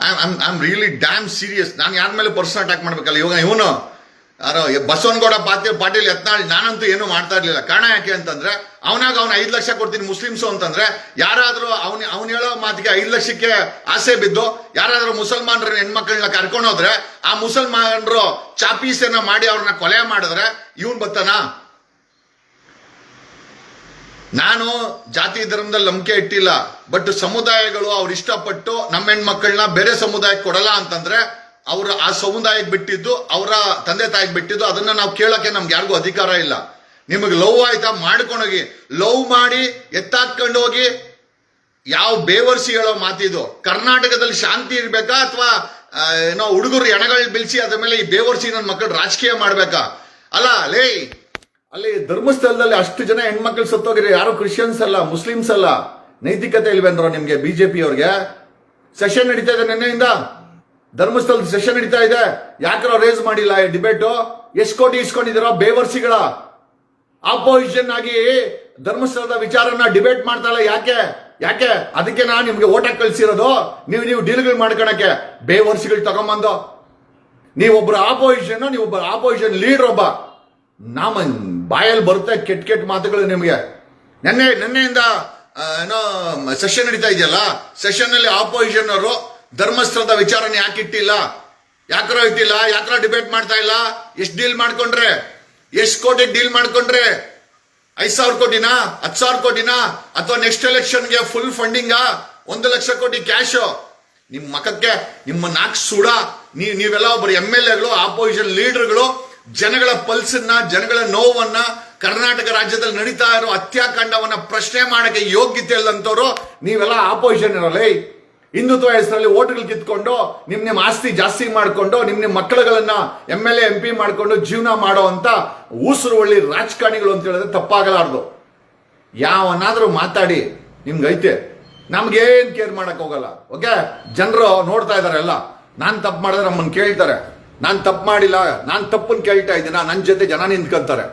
I am really damn serious ನಾನು ಯಾರ ಮೇಲೆ ಪರ್ಸನ್ ಅಟ್ಯಾಕ್ ಮಾಡ್ಬೇಕಲ್ಲ? ಇವಾಗ ಇವನು ಯಾರೋ ಬಸವನಗೌಡ ಪಾಟೀಲ್ ಪಾಟೀಲ್ ಯತ್ನಾಳ್ ನಾನಂತೂ ಏನು ಮಾಡ್ತಾ ಇರ್ಲಿಲ್ಲ. ಕಾರಣ ಯಾಕೆ ಅಂತಂದ್ರೆ, ಅವನಾಗ ಅವ್ನ ಐದು ಲಕ್ಷ ಕೊಡ್ತೀನಿ ಮುಸ್ಲಿಮ್ಸು ಅಂತಂದ್ರೆ, ಯಾರಾದ್ರೂ ಅವನ, ಅವ್ನು ಹೇಳೋ ಮಾತಿಗೆ ಐದು ಲಕ್ಷಕ್ಕೆ ಆಸೆ ಬಿದ್ದು, ಯಾರಾದ್ರೂ ಮುಸಲ್ಮಾನರ ಹೆಣ್ಮಕ್ಳನ್ನ ಕರ್ಕೊಂಡು ಹೋದ್ರೆ, ಆ ಮುಸಲ್ಮಾನರು ಚಾಪೀಸನ್ನ ಮಾಡಿ ಅವ್ರನ್ನ ಕೊಲೆ ಮಾಡಿದ್ರೆ, ಇವನ್ ಬತ್ತಾನ? ನಾನು ಜಾತಿ ಧರ್ಮದಲ್ಲಿ ನಂಬಿಕೆ ಇಟ್ಟಿಲ್ಲ, ಬಟ್ ಸಮುದಾಯಗಳು ಅವ್ರು ಇಷ್ಟಪಟ್ಟು ನಮ್ಮ ಹೆಣ್ಮಕ್ಳನ್ನ ಬೇರೆ ಸಮುದಾಯಕ್ಕೆ ಕೊಡಲ್ಲ ಅಂತಂದ್ರೆ ಅವ್ರ ಆ ಸಮುದಾಯಕ್ಕೆ ಬಿಟ್ಟಿದ್ದು, ಅವರ ತಂದೆ ತಾಯಿಗೆ ಬಿಟ್ಟಿದ್ದು, ಅದನ್ನ ನಾವು ಕೇಳಕ್ಕೆ ನಮ್ಗೆ ಯಾರಿಗೂ ಅಧಿಕಾರ ಇಲ್ಲ. ನಿಮಗೆ ಲವ್ ಆಯ್ತಾ ಮಾಡ್ಕೊಂಡೋಗಿ, ಲವ್ ಮಾಡಿ ಎತ್ತಾಕೊಂಡು ಹೋಗಿ, ಯಾವ ಬೇವರ್ಸಿ ಹೇಳೋ ಮಾತಿದು. ಕರ್ನಾಟಕದಲ್ಲಿ ಶಾಂತಿ ಇರ್ಬೇಕಾ ಅಥವಾ ಏನೋ ಹುಡುಗರು ಎಣಗಳು ಬಿಲ್ಸಿ ಅದ್ರ ಮೇಲೆ ಈ ಬೇವರ್ಸಿ ನನ್ನ ಮಕ್ಕಳು ರಾಜಕೀಯ ಮಾಡ್ಬೇಕಾ? ಅಲ್ಲ, ಲೇ, ಅಲ್ಲಿ ಧರ್ಮಸ್ಥಳದಲ್ಲಿ ಅಷ್ಟು ಜನ ಹೆಣ್ಮಕ್ಳು ಸತ್ತೋಗಿರಿ ಯಾರು ಕ್ರಿಶ್ಚಿಯನ್ಸ್ ಅಲ್ಲ, ಮುಸ್ಲಿಮ್ಸ್ ಅಲ್ಲ? ನೈತಿಕತೆ ಇಲ್ವೇನ್ರೋ ನಿಮ್ಗೆ ಬಿಜೆಪಿ ಅವ್ರಿಗೆ? ಸೆಷನ್ ನಡೀತಾ ಇದೆ ನಿನ್ನೆಯಿಂದ? ಧರ್ಮಸ್ಥಳದ ಸೆಷನ್ ನಡೀತಾ ಇದೆ. ಯಾಕ್ರೋ ರೇಸ್ ಮಾಡಿಲ್ಲ ಈ ಡಿಬೇಟು ಎಷ್ಟು ಕೋಟಿ ಇಸ್ಕೊಂಡಿದ್ದೀರೋ ಬೇವರ್ಸಿಗಳ ಆಪೋಸಿಷನ್ ಆಗಿ ಧರ್ಮಸ್ಥಳದ ವಿಚಾರನ ಡಿಬೇಟ್ ಮಾಡ್ತಾಳೆ ಯಾಕೆ? ಯಾಕೆ? ಅದಕ್ಕೆ ನಾನು ನಿಮ್ಗೆ ಓಟ್ ಕಳಿಸಿರೋದು. ನೀವು ನೀವು ಡೀಲ್ಗಳು ಮಾಡ್ಕೊಳಕ್ಕೆ ಬೇವರ್ಸಿಗಳು ತಗೊಂಬಂದು. ನೀವೊಬ್ರು ಆಪೋಸಿಷನ್ ನೀವೊಬ್ಬ ಆಪೋಸಿಷನ್ ಲೀಡರ್ ಒಬ್ಬ. ನಾಮ ಬಾಯಲ್ಲಿ ಬರುತ್ತೆ ಕೆಟ್ಟ ಕೆಟ್ಟ ಮಾತುಗಳು ನಿಮಗೆ. ನೆನ್ನೆ, ನಿನ್ನೆಯಿಂದ ಏನೋ ಸೆಷನ್ ನಡೀತಾ ಇದೆಯಲ್ಲ? ಸೆಷನ್ ಅಲ್ಲಿ ಆಪೋಸಿಷನ್ ಅವರು ಧರ್ಮಸ್ಥಳದ ವಿಚಾರಣೆ ಯಾಕೆ ಇಟ್ಟಿಲ್ಲ? ಯಾಕ್ರ ಇಟ್ಟಿಲ್ಲ ಯಾಕ್ರ ಡಿಬೇಟ್ ಮಾಡ್ತಾ ಇಲ್ಲ? ಎಷ್ಟು ಡೀಲ್ ಮಾಡ್ಕೊಂಡ್ರೆ? ಎಷ್ಟು ಕೋಟಿ ಡೀಲ್ ಮಾಡ್ಕೊಂಡ್ರೆ? ಐದ್ ಸಾವಿರ ಕೋಟಿನಾ? ಹತ್ತು ಸಾವಿರ ಕೋಟಿನಾ? ಅಥವಾ ನೆಕ್ಸ್ಟ್ ಎಲೆಕ್ಷನ್ಗೆ ಫುಲ್ ಫಂಡಿಂಗಾ ಒಂದು ಲಕ್ಷ ಕೋಟಿ ಕ್ಯಾಶು ನಿಮ್ಮ ಮಖಕ್ಕೆ, ನಿಮ್ಮ ನಾಲ್ಕು ಸುಡ, ನೀ ನೀವೆಲ್ಲ ಒಬ್ಬರು ಎಂ ಎಲ್ ಎಗಳು ಆಪೋಸಿಷನ್ ಲೀಡರ್ಗಳು ಜನಗಳ ಪಲ್ಸನ್ನ, ಜನಗಳ ನೋವನ್ನ, ಕರ್ನಾಟಕ ರಾಜ್ಯದಲ್ಲಿ ನಡೀತಾ ಇರೋ ಹತ್ಯಾಕಾಂಡವನ್ನ ಪ್ರಶ್ನೆ ಮಾಡಕ್ಕೆ ಯೋಗ್ಯತೆ ಇಲ್ಲದಂತವ್ರು ನೀವೆಲ್ಲ ಆಪೋಸಿಷನ್ ಇರಲ್ಲ ಹಿಂದುತ್ವ ಹೆಸರಲ್ಲಿ ಓಟ್ಗಳು ಕಿತ್ಕೊಂಡು ನಿಮ್ ನಿಮ್ಮ ಆಸ್ತಿ ಜಾಸ್ತಿ ಮಾಡಿಕೊಂಡು, ನಿಮ್ ನಿಮ್ ಮಕ್ಕಳುಗಳನ್ನ M L A M P ಮಾಡಿಕೊಂಡು ಜೀವನ ಮಾಡೋ ಅಂತ ಊಸರು ಒಳ್ಳಿ ರಾಜಕಾರಣಿಗಳು ಅಂತ ಹೇಳಿದ್ರೆ ತಪ್ಪಾಗಲಾರ್ದು. ಯಾವನಾದ್ರೂ ಮಾತಾಡಿ, ನಿಮ್ಗೈತೆ. ನಮ್ಗೇನ್ ಕೇರ್ ಮಾಡಕ್ ಹೋಗಲ್ಲ. ಓಕೆ? ಜನರು ನೋಡ್ತಾ ಇದಾರೆ ಎಲ್ಲ. ನಾನು ತಪ್ಪು ಮಾಡಿದ್ರೆ ನಮ್ಮನ್ನು ಕೇಳ್ತಾರೆ. ನಾನು ತಪ್ಪು ಮಾಡಿಲ್ಲ, ನಾನು ತಪ್ಪನ್ನು ಕೇಳ್ತಾ ಇದ್ದೀನ ನನ್ನ ಜೊತೆ ಜನ ನಿಂತ್ಕೊಂತಾರೆ.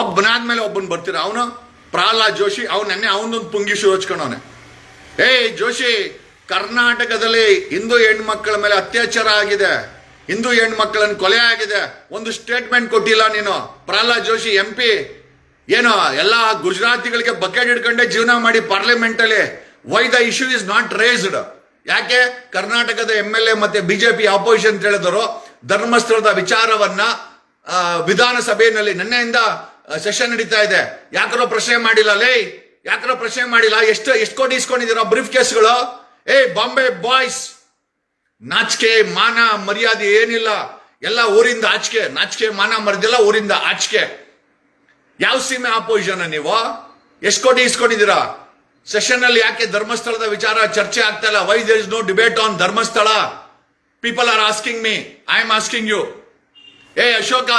ಒಬ್ಬನಾದ್ಮೇಲೆ ಒಬ್ಬನ್ ಬರ್ತೀರ ಅವನು? ಪ್ರಹ್ಲಾದ್ ಜೋಶಿ, ಅವ್ನು ನೆನ್ನೆ ಅವನೊಂದು ಪುಂಗಿಶು ಹಚ್ಕೊಂಡವನೆ ಏಯ್ ಜೋಶಿ, ಕರ್ನಾಟಕದಲ್ಲಿ ಹಿಂದೂ ಹೆಣ್ಮಕ್ಳ ಮೇಲೆ ಅತ್ಯಾಚಾರ ಆಗಿದೆ. ಹಿಂದೂ ಹೆಣ್ಮಕ್ಳನ್ನು ಕೊಲೆ ಆಗಿದೆ. ಒಂದು ಸ್ಟೇಟ್ಮೆಂಟ್ ಕೊಟ್ಟಿಲ್ಲ ನೀನು. ಪ್ರಹ್ಲಾದ್ ಜೋಶಿ ಎಂ ಪಿ ಏನೋ, ಎಲ್ಲ ಗುಜರಾತಿಗಳಿಗೆ ಬಕೆಟ್ ಹಿಡ್ಕೊಂಡೆ ಜೀವನ ಮಾಡಿ ಪಾರ್ಲಿಮೆಂಟಲ್ಲಿ. Why the issue is not raised ಯಾಕೆ? ಕರ್ನಾಟಕದ ಎಂ ಎಲ್ ಎ ಮತ್ತೆ ಬಿಜೆಪಿ ಅಪೋಸಿಷನ್ ಹೇಳಿದರು. ಧರ್ಮಸ್ಥಳದ ವಿಚಾರವನ್ನ ವಿಧಾನಸಭೆಯಲ್ಲಿ ನಿನ್ನೆಯಿಂದ ಸೆಷನ್ ನಡೀತಾ ಇದೆ. ಯಾಕರೋ ಪ್ರಶ್ನೆ ಮಾಡಿಲ್ಲ. ಲೇ ಯಾಕರೋ ಪ್ರಶ್ನೆ ಮಾಡಿಲ್ಲ. ಎಷ್ಟು ಎಷ್ಟು ಕೋಟಿ ಇಸ್ಕೊಂಡಿದ್ದೀರಾ ಬ್ರೀಫ್ ಕೇಸ್ಗಳು ಏ, ಬಾಂಬೆ ಬಾಯ್ಸ್ ನಾಚಿಕೆ, ಮಾನ, ಮರ್ಯಾದೆ ಏನಿಲ್ಲ. ಎಲ್ಲ ಊರಿಂದ ಆಚಿಕೆ, ನಾಚಿಕೆ, ಮಾನ ಮರ್ದಿಲ್ಲ ಊರಿಂದ ಆಚಿಕೆ. ಯಾವ ಸೀಮೆ ಆಪೋಸಿಷನ್ ನೀವು? ಎಷ್ಟು ಕೋಟಿ ಇಸ್ಕೊಂಡಿದ್ದೀರಾ? ಸೆಷನ್ ಅಲ್ಲಿ ಯಾಕೆ ಧರ್ಮಸ್ಥಳದ ವಿಚಾರ ಚರ್ಚೆ ಆಗ್ತಾ ಇಲ್ಲ? Why there is no debate on Dharmasthala? People are asking me I am asking you ಏ, ಅಶೋಕ,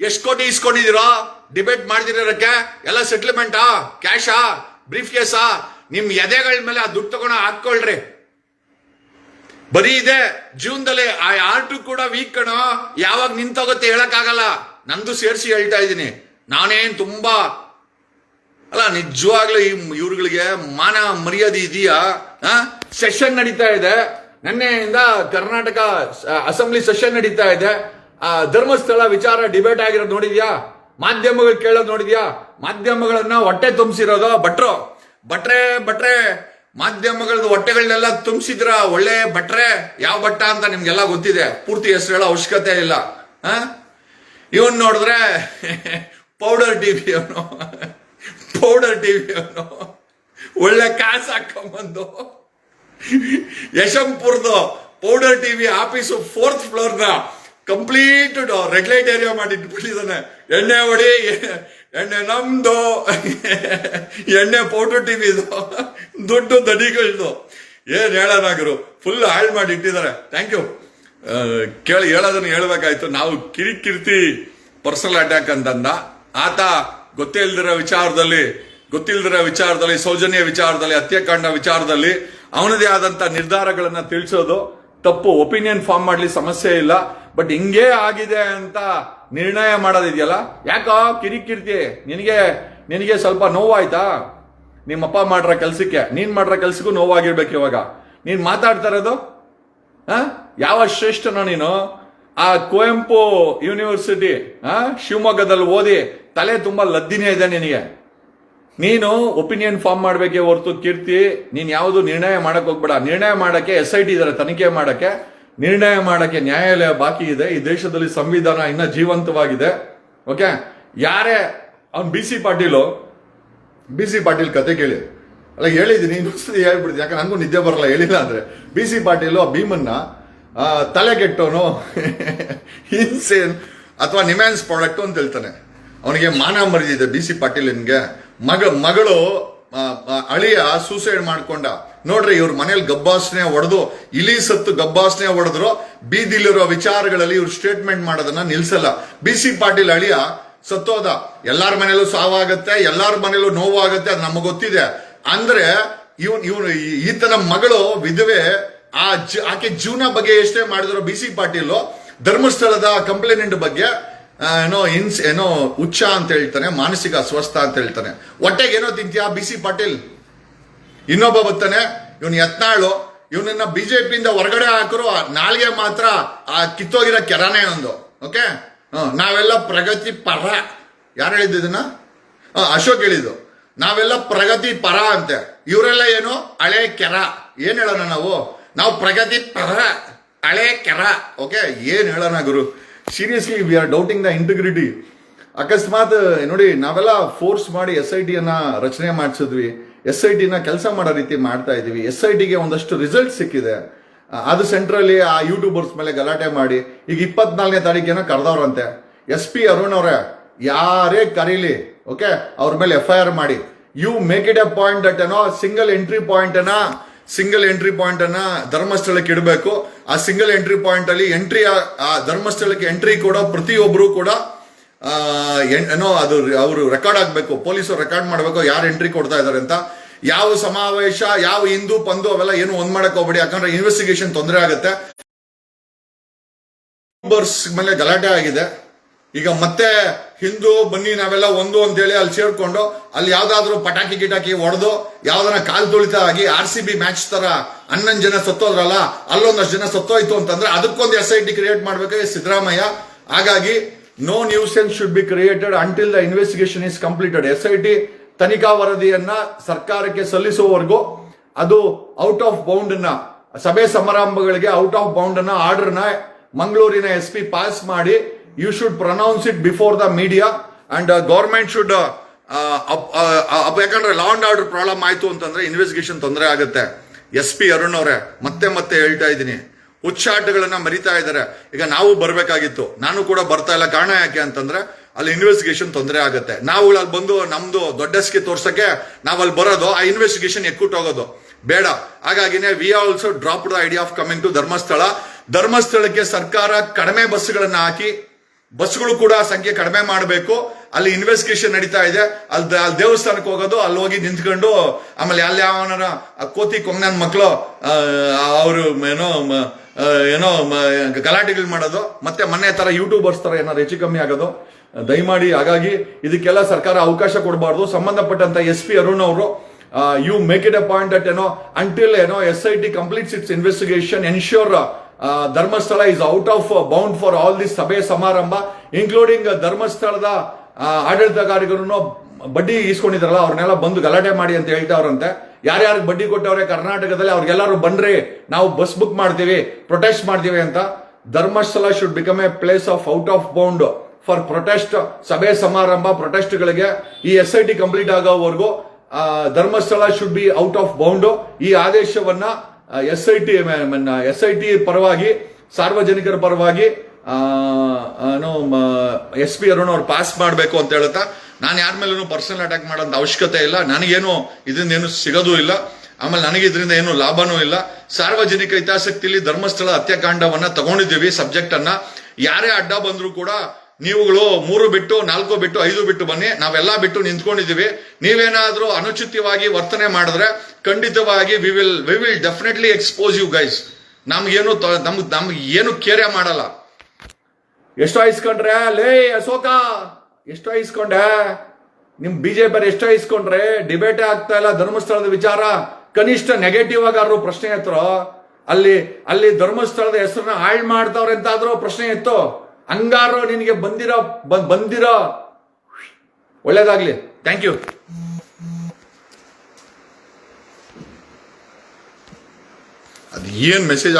ಎಷ್ಟು ಕೋಟಿ ಇಸ್ಕೊಂಡಿದ್ದೀರೋ? ಡಿಬೇಟ್ ಮಾಡಿದಿರೋದಕ್ಕೆ ಎಲ್ಲ ಸೆಟ್ಲ್ಮೆಂಟಾ? ಕ್ಯಾಶಾ? ಬ್ರೀಫ್ ಕೇಸಾ? ನಿಮ್ ಎದೆಗಳ ಮೇಲೆ ಆ ದುಡ್ಡು ತಗೊಂಡು ಹಾಕೊಳ್ರಿ ಬರೀ ಇದೆ ಜೀವನದಲ್ಲಿ ಆ ಆರ್ಟು ಕೂಡ ವೀಕ್ ಕಣೋ. ಯಾವಾಗ ನಿಂತೋಗುತ್ತೆ ಹೇಳಕ್ಕಾಗಲ್ಲ. ನಂದು ಸೇರಿಸಿ ಹೇಳ್ತಾ ಇದ್ದೀನಿ. ನಾನೇನ್ ತುಂಬಾ ಅಲ್ಲ ನಿಜವಾಗ್ಲೂ ಈ ಇವ್ರುಗಳಿಗೆ ಮಾನ ಮರ್ಯಾದೆ ಇದೆಯಾ? ಸೆಷನ್ ನಡೀತಾ ಇದೆ. ನಿನ್ನೆಯಿಂದ ಕರ್ನಾಟಕ ಅಸೆಂಬ್ಲಿ ಸೆಷನ್ ನಡೀತಾ ಇದೆ. ಆ, ಧರ್ಮಸ್ಥಳ ವಿಚಾರ ಡಿಬೇಟ್ ಆಗಿರೋದು ನೋಡಿದ್ಯಾ? ಮಾಧ್ಯಮಗಳು ಕೇಳೋದು ನೋಡಿದ್ಯಾ? ಮಾಧ್ಯಮಗಳನ್ನ ಹೊಟ್ಟೆ ತುಂಬಿಸಿರೋದು ಭಟ್ರು. ಭಟ್ರೆ ಭಟ್ರೆ, ಮಾಧ್ಯಮಗಳದ್ದು ಹೊಟ್ಟೆಗಳನ್ನೆಲ್ಲ ತುಂಬಿಸಿದ್ರ? ಒಳ್ಳೆ ಭಟ್ರೆ, ಯಾವ ಭಟ್ಟ ಅಂತ ನಿಮ್ಗೆಲ್ಲ ಗೊತ್ತಿದೆ. ಪೂರ್ತಿ ಹೆಸರು ಹೇಳೋ ಅವಶ್ಯಕತೆ ಇಲ್ಲ. ಇವನ್ ನೋಡಿದ್ರೆ ಪೌಡರ್ ಟಿವಿ ಅವನು. ಪೌಡರ್ ಟಿವಿ ಅವನು. ಒಳ್ಳೆ ಕಾಸು ಹಾಕೊಂಬಂದು. ಯಶಂಪುರ್ದು ಪೌಡರ್ ಟಿವಿ ಆಫೀಸು ಫೋರ್ತ್ ಫ್ಲೋರ್ನ. ಕಂಪ್ಲೀಟ್ ರೆಗ್ಯುಲೇಟ್ ಲೈಟ್ ಏರಿಯಾ ಮಾಡಿ ಇಟ್ಬಿಟ್ಟಿದ್ದಾನೆ ಎಣ್ಣೆ ಹೊಡಿ, ಎಣ್ಣೆ ನಮ್ದು. ಎಣ್ಣೆ ಫೋಟೋ ಟಿವಿದು. ದುಡ್ಡು ದಡಿಗಳದು ಏನ್ ಹೇಳೋನಾಗರು ಫುಲ್ ಹಾಳು ಮಾಡಿ ಇಟ್ಟಿದ್ದಾರೆ. ಥ್ಯಾಂಕ್ ಯು ಕೇಳಿ, ಹೇಳೋದನ್ನ ಹೇಳ್ಬೇಕಾಯ್ತು. ನಾವು ಕಿರಿಕಿರ್ತಿ ಪರ್ಸನಲ್ ಅಟ್ಯಾಕ್ ಅಂತಂದ. ಆತ ಗೊತ್ತೇ ಇಲ್ದಿರೋ ವಿಚಾರದಲ್ಲಿ, ಗೊತ್ತಿಲ್ದಿರೋ ವಿಚಾರದಲ್ಲಿ, ಸೌಜನ್ಯ ವಿಚಾರದಲ್ಲಿ, ಹತ್ಯಾಕಾಂಡ ವಿಚಾರದಲ್ಲಿ ಅವನದೇ ಆದಂತ ನಿರ್ಧಾರಗಳನ್ನ ತಿಳಿಸೋದು ತಪ್ಪು. ಒಪಿನಿಯನ್ ಫಾರ್ಮ್ ಮಾಡಲಿ ಸಮಸ್ಯೆ ಇಲ್ಲ. ಬಟ್ ಹಿಂಗೇ ಆಗಿದೆ ಅಂತ ನಿರ್ಣಯ ಮಾಡೋದಿದೆಯಲ್ಲ? ಯಾಕೋ ಕಿರಿಕಿರ್ತಿ, ನಿನಗೆ ನಿನಗೆ ಸ್ವಲ್ಪ ನೋವಾಯ್ತಾ? ನಿಮ್ಮಪ್ಪ ಮಾಡ್ರ ಕೆಲಸಕ್ಕೆ, ನೀನು ಮಾಡ್ರ ಕೆಲಸಕ್ಕೂ ನೋವಾಗಿರ್ಬೇಕು ಇವಾಗ. ನೀನು ಮಾತಾಡ್ತಾ ಇರೋದು? ಯಾವ ಶ್ರೇಷ್ಠನೋ ನೀನು? ಆ ಕುವೆಂಪು ಯೂನಿವರ್ಸಿಟಿ ಶಿವಮೊಗ್ಗದಲ್ಲಿ ಓದಿ ತಲೆ ತುಂಬಾ ಲದ್ದಿನೇ ಇದೆ ನಿನಗೆ. ನೀನು ಒಪಿನಿಯನ್ ಫಾರ್ಮ್ ಮಾಡಬೇಕೇ ಹೊರತು ಕೀರ್ತಿ, ನೀನು ಯಾವುದು ನಿರ್ಣಯ ಮಾಡಕ್ ಹೋಗ್ಬೇಡ. ನಿರ್ಣಯ ಮಾಡೋಕ್ಕೆ ಎಸ್ ಐ ಟಿ ಇದಾರೆ, ತನಿಖೆ ಮಾಡಕ್ಕೆ. ನಿರ್ಣಯ ಮಾಡೋಕ್ಕೆ ನ್ಯಾಯಾಲಯ ಬಾಕಿ ಇದೆ. ಈ ದೇಶದಲ್ಲಿ ಸಂವಿಧಾನ ಇನ್ನ ಜೀವಂತವಾಗಿದೆ. ಓಕೆ? ಯಾರೇ, ಅವ್ನು B C Patil, B C Patil ಕತೆ ಕೇಳಿ. ಅಲ್ಲ, ಹೇಳಿದ್ದೀನಿ ಇನ್ನೊಂದ್ಸತಿ ಹೇಳ್ಬಿಡ್ತೀನಿ. ಯಾಕಂದ್ರೆ ನನಗೂ ನಿದ್ದೆ ಬರಲ್ಲ, ಹೇಳಿಲ್ಲ ಅಂದ್ರೆ. ಬಿ ಸಿ ಪಾಟೀಲು, ಆ ಭೀಮನ್ನ ತಲೆ ಇನ್ಸೇನ್ ಅಥವಾ ನಿಮ್ಯಾನ್ಸ್ ಪ್ರಾಡಕ್ಟ್ ಅಂತ ಹೇಳ್ತಾನೆ. ಅವನಿಗೆ ಮಾನ ಮರಿದಿದೆ ಬಿ ಸಿ ಪಾಟೀಲ್ಗೆ ಮಗ, ಮಗಳು ಅಳಿಯ ಸೂಸೈಡ್ ಮಾಡ್ಕೊಂಡ. ನೋಡ್ರಿ ಇವ್ರ ಮನೇಲಿ ಗಬ್ಬಾಸನೆ ಹೊಡೆದು ಇಲಿ ಸತ್ತು ಗಬ್ಬಾಸನೆ ಹೊಡೆದ್ರು ಬೀದಿಲಿರೋ ವಿಚಾರಗಳಲ್ಲಿ ಇವ್ರು ಸ್ಟೇಟ್ಮೆಂಟ್ ಮಾಡೋದನ್ನ ನಿಲ್ಸಲ್ಲ. ಬಿ ಸಿ ಪಾಟೀಲ್ ಅಳಿಯ ಸತ್ತೋದ ಎಲ್ಲಾರ ಮನೇಲೂ ಸಾವಾಗತ್ತೆ, ಎಲ್ಲಾರ ಮನೇಲೂ ನೋವಾಗತ್ತೆ, ಅದು ನಮಗೆ ಗೊತ್ತಿದೆ. ಅಂದ್ರೆ ಇವನ್, ಇವನು ಈತನ ಮಗಳು ವಿಧವೆ, ಆ ಆಕೆ ಜೀವನ ಬಗ್ಗೆ ಎಷ್ಟೇ ಮಾಡಿದ್ರು ಬಿ ಸಿ ಪಾಟೀಲ್. ಧರ್ಮಸ್ಥಳದ ಕಂಪ್ಲೇಂಟ್ ಬಗ್ಗೆ ಏನೋ ಇನ್ಸ್, ಏನೋ ಉಚ್ಚ ಅಂತ ಹೇಳ್ತಾನೆ, ಮಾನಸಿಕ ಅಸ್ವಸ್ಥ ಅಂತ ಹೇಳ್ತಾನೆ. ಹೊಟ್ಟೆಗೆ ಏನೋ ತಿಂತೀಯಾ ಬಿ ಸಿ ಪಾಟೀಲ್? ಇನ್ನೊಬ್ಬ ಬರ್ತಾನೆ ಇವನು ಯತ್ನಾಳು, ಇವನನ್ನ ಬಿಜೆಪಿಯಿಂದ ಹೊರಗಡೆ ಹಾಕರು ನಾಲ್ಗೆ ಮಾತ್ರ ಆ ಕಿತ್ತೋಗಿರೋ ಕೆರಾನೇ ಒಂದು, ಓಕೆ? ನಾವೆಲ್ಲ ಪ್ರಗತಿ ಪರ. ಯಾರು ಹೇಳಿದ್ದು ಇದನ್ನ? ಅಶೋಕ್ ಹೇಳಿದ್ದು. ನಾವೆಲ್ಲ ಪ್ರಗತಿ ಪರ ಅಂತೆ. ಇವರೆಲ್ಲ ಏನು? ಹಳೆ ಕೆರ. ಏನ್ ಹೇಳೋಣ ನಾವು? ನಾವು ಪ್ರಗತಿ ಪರ, ಹಳೆ ಕೆರ. ಓಕೆ? ಏನ್ ಹೇಳೋಣ ಗುರು? Seriously we are doubting the integrity ಅಕಸ್ಮಾತ್, ನೋಡಿ, ನಾವೆಲ್ಲ ಫೋರ್ಸ್ ಮಾಡಿ ಎಸ್ ಐ ಟಿಯನ್ನ ರಚನೆ ಮಾಡಿಸಿದ್ವಿ. ಎಸ್ ಐ ಟಿನ ಕೆಲಸ ಮಾಡೋ ರೀತಿ ಮಾಡ್ತಾ ಇದೀವಿ. ಎಸ್ ಐ ಟಿಗೆ ಒಂದಷ್ಟು ರಿಸಲ್ಟ್ ಸಿಕ್ಕಿದೆ. ಅದು ಸೆಂಟ್ರಲ್ಲಿ ಆ ಯೂಟ್ಯೂಬರ್ಸ್ ಮೇಲೆ ಗಲಾಟೆ ಮಾಡಿ. ಈಗ ಇಪ್ಪತ್ನಾಲ್ಕನೇ ತಾರೀಕೇನೋ ಕರೆದವ್ರಂತೆ. ಎಸ್ ಪಿ ಅರುಣ್ ಅವರೇ, ಯಾರೇ ಕರೀಲಿ, ಓಕೆ? ಅವ್ರ ಮೇಲೆ ಎಫ್ ಐ ಆರ್ ಮಾಡಿ. You make it a point at ಏನೋ ಸಿಂಗಲ್ ಎಂಟ್ರಿ ಪಾಯಿಂಟ್ ಅನ್ನ ಸಿಂಗಲ್ ಎಂಟ್ರಿ ಪಾಯಿಂಟ್ ಅನ್ನ ಧರ್ಮಸ್ಥಳಕ್ಕೆ ಇಡಬೇಕು. ಆ ಸಿಂಗಲ್ ಎಂಟ್ರಿ ಪಾಯಿಂಟ್ ಅಲ್ಲಿ ಎಂಟ್ರಿ ಆ ಧರ್ಮಸ್ಥಳಕ್ಕೆ ಎಂಟ್ರಿ ಕೂಡ ಪ್ರತಿಯೊಬ್ಬರು ಕೂಡ ಏನೋ ಅದು ಅವರು ರೆಕಾರ್ಡ್ ಆಗಬೇಕು ಪೊಲೀಸರು ರೆಕಾರ್ಡ್ ಮಾಡಬೇಕು, ಯಾರು ಎಂಟ್ರಿ ಕೊಡ್ತಾ ಇದ್ದಾರೆ ಅಂತ. ಯಾವ ಸಮಾವೇಶ, ಯಾವ ಹಿಂದೂ, ಪಂದು ಅವೆಲ್ಲ ಏನು ಒಂದ್ ಮಾಡಕ್ ಹೋಗ್ಬೇಡಿ, ಯಾಕಂದ್ರೆ ಇನ್ವೆಸ್ಟಿಗೇಷನ್ ತೊಂದರೆ ಆಗುತ್ತೆ. ಮೇಲೆ ಗಲಾಟೆ ಆಗಿದೆ. ಈಗ ಮತ್ತೆ ಹಿಂದೂ, ಬನ್ನಿ ನಾವೆಲ್ಲ ಒಂದು ಅಂತ ಹೇಳಿ ಅಲ್ಲಿ ಸೇರ್ಕೊಂಡು, ಅಲ್ಲಿ ಯಾವ್ದಾದ್ರು ಪಟಾಕಿ ಗಿಟಾಕಿ ಹೊಡೆದು ಯಾವ್ದನ್ನ ಕಾಲ್ ತುಳಿತ ಆಗಿ ಆರ್ ಸಿ ಬಿ ಮ್ಯಾಚ್ ತರ ಹನ್ನೊಂದು ಜನ ಸತ್ತೋದ್ರಲ್ಲ ಅಲ್ಲೊಂದಷ್ಟು ಜನ ಸತ್ತೋಯ್ತು ಅಂತಂದ್ರೆ ಅದಕ್ಕೊಂದು ಎಸ್ ಐ ಟಿ ಕ್ರಿಯೇಟ್ ಮಾಡ್ಬೇಕಾದ್ರೆ ಸಿದ್ದರಾಮಯ್ಯ. ಹಾಗಾಗಿ no nuisance should be created until the investigation is completed S I T ತನಿಖಾ ವರದಿಯನ್ನ ಸರ್ಕಾರಕ್ಕೆ ಸಲ್ಲಿಸುವವರೆಗೂ ಅದು ಔಟ್ ಆಫ್ ಬೌಂಡ್ನ ಸಭೆ ಸಮಾರಂಭಗಳಿಗೆ ಔಟ್ ಆಫ್ ಬೌಂಡ್ನ ಆರ್ಡರ್ನ ಮಂಗಳೂರಿನ ಎಸ್ ಪಿ ಪಾಸ್ ಮಾಡಿ you should pronounce it before the media and government should ಯಾಕಂದ್ರೆ ಲಾ ಅಂಡ್ ಆರ್ಡರ್ ಪ್ರಾಬ್ಲಮ್ ಆಯ್ತು ಅಂತಂದ್ರೆ ಇನ್ವೆಸ್ಟಿಗೇಷನ್ ತೊಂದರೆ ಆಗುತ್ತೆ. ಎಸ್ ಪಿ ಅರುಣ್ ಅವರೇ, ಮತ್ತೆ ಮತ್ತೆ ಹೇಳ್ತಾ ಇದ್ದೀನಿ. ಹುಚ್ಚಾಟಗಳನ್ನ ಮರಿತಾ ಇದ್ದಾರೆ. ಈಗ ನಾವು ಬರಬೇಕಾಗಿತ್ತು. ನಾನು ಕೂಡ ಬರ್ತಾ ಇಲ್ಲ. ಕಾರಣ ಯಾಕೆ ಅಂತಂದ್ರೆ ಅಲ್ಲಿ ಇನ್ವೆಸ್ಟಿಗೇಷನ್ ತೊಂದರೆ ಆಗುತ್ತೆ. ನಾವು ಅಲ್ಲಿ ಬಂದು ನಮ್ದು ದೊಡ್ಡಸ್ಗೆ ತೋರ್ಸಕ್ಕೆ ನಾವು ಅಲ್ಲಿ ಬರೋದು, ಆ ಇನ್ವೆಸ್ಟಿಗೇಷನ್ ಹೋಗೋದು. ಬೇಡ. ಹಾಗಾಗಿನೇ we also drop the idea of coming to Dharmasthala. ಧರ್ಮಸ್ಥಳಕ್ಕೆ ಸರ್ಕಾರ ಕಡಿಮೆ ಬಸ್ಗಳನ್ನು ಹಾಕಿ, ಬಸ್ಗಳು ಕೂಡ ಸಂಖ್ಯೆ ಕಡಿಮೆ ಮಾಡಬೇಕು. ಅಲ್ಲಿ ಇನ್ವೆಸ್ಟಿಗೇಷನ್ ನಡೀತಾ ಇದೆ. ಅಲ್ಲಿ ಅಲ್ಲಿ ದೇವಸ್ಥಾನಕ್ಕೆ ಹೋಗೋದು, ಅಲ್ಲಿ ಹೋಗಿ ನಿಂತ್ಕೊಂಡು ಆಮೇಲೆ ಅಲ್ಲಿ ಯಾವನ ಕೋತಿ ಕೊಂಗನ ಮಕ್ಕಳು ಅವರು ಏನೋ ಏನೋ ಗಲಾಟೆಗಳು ಮಾಡೋದು, ಮತ್ತೆ ಮೊನ್ನೆ ತರ ಯೂಟ್ಯೂಬರ್ಸ್ ತರ ಏನಾದ್ರು ಹೆಚ್ಚು ಕಮ್ಮಿ ಆಗೋದು. ದಯಮಾಡಿ, ಹಾಗಾಗಿ ಇದಕ್ಕೆಲ್ಲ ಸರ್ಕಾರ ಅವಕಾಶ ಕೊಡಬಾರ್ದು. ಸಂಬಂಧಪಟ್ಟಂತ ಎಸ್ ಪಿ ಅರುಣ್ ಅವರು you make it a point at ಏನೋ ಅಂಟಿಲ್ ಏನೋ S I T completes its investigation ensure Dharmasthala is out of bound for all this ಸಭೆ ಸಮಾರಂಭ ಇನ್ಕ್ಲೂಡಿಂಗ್ ಧರ್ಮಸ್ಥಳದ ಆಡಳಿತಗಾರಿಗರನ್ನು ಬಡ್ಡಿ ಈಸ್ಕೊಂಡಿದ್ರಲ್ಲ, ಅವ್ರನ್ನೆಲ್ಲ ಬಂದು ಗಲಾಟೆ ಮಾಡಿ ಅಂತ ಹೇಳ್ತಾವ್ರಂತೆ ಯಾರ್ಯಾರಿಗೆ ಬಡ್ಡಿ ಕೊಟ್ಟವ್ರೆ ಕರ್ನಾಟಕದಲ್ಲಿ ಅವ್ರಿಗೆಲ್ಲರೂ ಬನ್ರಿ ನಾವು ಬಸ್ ಬುಕ್ ಮಾಡ್ತೀವಿ ಪ್ರೊಟೆಸ್ಟ್ ಮಾಡ್ತೀವಿ ಅಂತ Dharmasthala should become a place of out of bound for protest ಸಭೆ ಸಮಾರಂಭ ಪ್ರೊಟೆಸ್ಟ್ಗಳಿಗೆ ಈ ಎಸ್ ಐ ಟಿ ಕಂಪ್ಲೀಟ್ ಆಗೋವರೆಗೂ Dharmasthala should be out of bound ಈ ಆದೇಶವನ್ನ S I T S I T ಪರವಾಗಿ, ಸಾರ್ವಜನಿಕರ ಪರವಾಗಿ ಎಸ್ ಪಿ ಅರುಣ್ ಅವ್ರು ಪಾಸ್ ಮಾಡಬೇಕು ಅಂತ ಹೇಳುತ್ತಾ ನಾನು ಯಾರ ಮೇಲೂ ಪರ್ಸನಲ್ ಅಟ್ಯಾಕ್ ಮಾಡೋಂಥ ಅವಶ್ಯಕತೆ ಇಲ್ಲ. ನನಗೇನು ಇದರಿಂದ ಏನು ಸಿಗೋದು ಇಲ್ಲ. ಆಮೇಲೆ ನನಗೆ ಇದರಿಂದ ಏನು ಲಾಭನೂ ಇಲ್ಲ. ಸಾರ್ವಜನಿಕ ಹಿತಾಸಕ್ತಿಲಿ ಧರ್ಮಸ್ಥಳ ಹತ್ಯಾಕಾಂಡವನ್ನ ತಗೊಂಡಿದ್ದೀವಿ ಸಬ್ಜೆಕ್ಟ್ ಅನ್ನ. ಯಾರೇ ಅಡ್ಡ ಬಂದರೂ ಕೂಡ ನೀವುಗಳು ಮೂರು ಬಿಟ್ಟು, ನಾಲ್ಕು ಬಿಟ್ಟು, ಐದು ಬಿಟ್ಟು ಬನ್ನಿ. ನಾವೆಲ್ಲ ಬಿಟ್ಟು ನಿಂತ್ಕೊಂಡಿದ್ದೀವಿ. ನೀವೇನಾದರೂ ಅನುಚಿತವಾಗಿ ವರ್ತನೆ ಮಾಡಿದ್ರೆ ಖಂಡಿತವಾಗಿ we will we will definitely expose you guys ನಮ್ಗೇನು ನಮ್ಗೆ ನಮ್ಗ್, ನಮ್ಗೆ ಏನು ಕೇರೆ ಮಾಡಲ್ಲ. ಎಷ್ಟು ಐಸ್ಕೊಂಡ್ರೆ ಲೇ, ಅಶೋಕ ಎಷ್ಟೋ ಇಸ್ಕೊಂಡೆ? ನಿಮ್ ಬಿಜೆಪಿ ಎಷ್ಟೋ ಇಸ್ಕೊಂಡ್ರೆ? ಡಿಬೇಟ್ ಆಗ್ತಾ ಇಲ್ಲ, ಧರ್ಮಸ್ಥಳದ ವಿಚಾರ. ಕನಿಷ್ಠ ನೆಗೆಟಿವ್ ಆಗಾರು ಪ್ರಶ್ನೆ ಎತ್ತರೋ? ಅಲ್ಲಿ ಅಲ್ಲಿ ಧರ್ಮಸ್ಥಳದ ಹೆಸರನ್ನ ಹಾಳ್ ಮಾಡ್ತಾವ್ರೆ ಅಂತಾದ್ರೂ ಪ್ರಶ್ನೆ ಇತ್ತು ಹಂಗಾರು ನಿನಗೆ ಬಂದಿರೋ ಬಂದಿರೋ? ಒಳ್ಳೇದಾಗ್ಲಿ. ಥ್ಯಾಂಕ್ ಯು ಅದು ಏನ್ ಮೆಸೇಜ್